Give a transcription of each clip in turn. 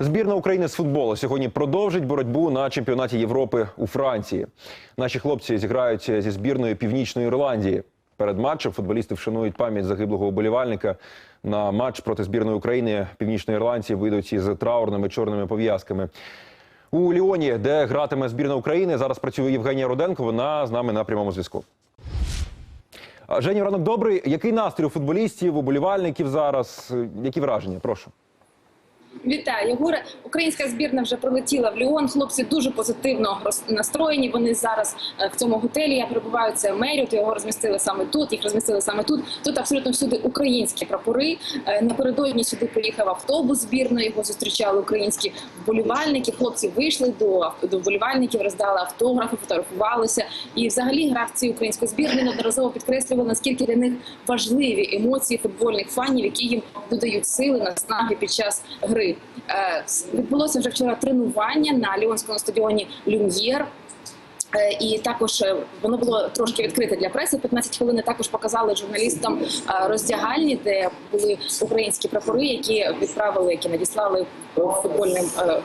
Збірна України з футболу сьогодні продовжить боротьбу на чемпіонаті Європи у Франції. Наші хлопці зіграють зі збірною Північної Ірландії. Перед матчем футболісти вшанують пам'ять загиблого уболівальника. На матч проти збірної України Північної Ірландії вийдуть із траурними чорними пов'язками. У Ліоні, де гратиме збірна України, зараз працює Євгенія Руденко. Вона з нами на прямому зв'язку. Женю, ранок добрий. Який настрій у футболістів, уболівальників зараз? Які враження? Прошу. Вітаю, Єгоре. Українська збірна вже прилетіла в Ліон. Хлопці дуже позитивно настроєні. Вони зараз е, в цьому готелі. Я перебуваю це Меріот. Його розмістили саме тут. Їх розмістили саме тут. Тут абсолютно всюди українські прапори. Е, Напередодні сюди приїхав автобус збірної. Його зустрічали українські вболівальники. Хлопці вийшли до до вболівальників, роздали автографи, фотографувалися. І взагалі гравці української збірної неодноразово підкреслювали наскільки для них важливі емоції футбольних фанів, які їм додають сили наснаги під час гри. Е, с- Відбулося вже вчора тренування на Ліонському стадіоні Люм'єр. Е, І також е, воно було трошки відкрите для преси. 15 хвилин також показали журналістам е, роздягальні, де були українські прапори, які відправили, які надіслали е, футбольним е,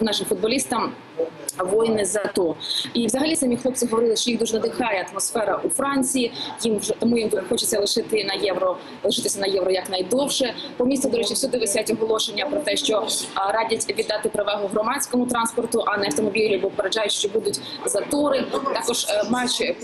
нашим футболістам. Воїни за то і взагалі самі хлопці говорили, що їх дуже надихає атмосфера у Франції. Їм вже тому їм хочеться лишити на євро, лишитися на євро якнайдовше. По місту, до речі, всюди висять оголошення про те, що радять віддати перевагу громадському транспорту, а не автомобілі, бо попереджають, що будуть затори. Також е, матч е,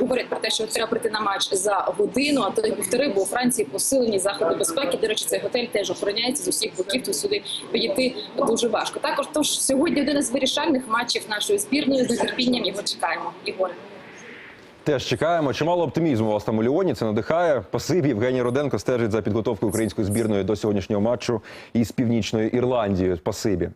говорять про те, що треба прийти на матч за годину, а то й півтори, бо у Франції посилені заходи безпеки. До речі, цей готель теж охороняється з усіх боків. То сюди підійти дуже важко. Також тож сьогодні один із вирішальних матчів нашої збірної з нетерпінням його чекаємо. Ігор. Теж чекаємо. Чимало оптимізму у вас там у Ліоні. Це надихає. Пасибі Євгеній Роденко стежить за підготовкою української збірної до сьогоднішнього матчу із Північною Ірландією. Пасибі.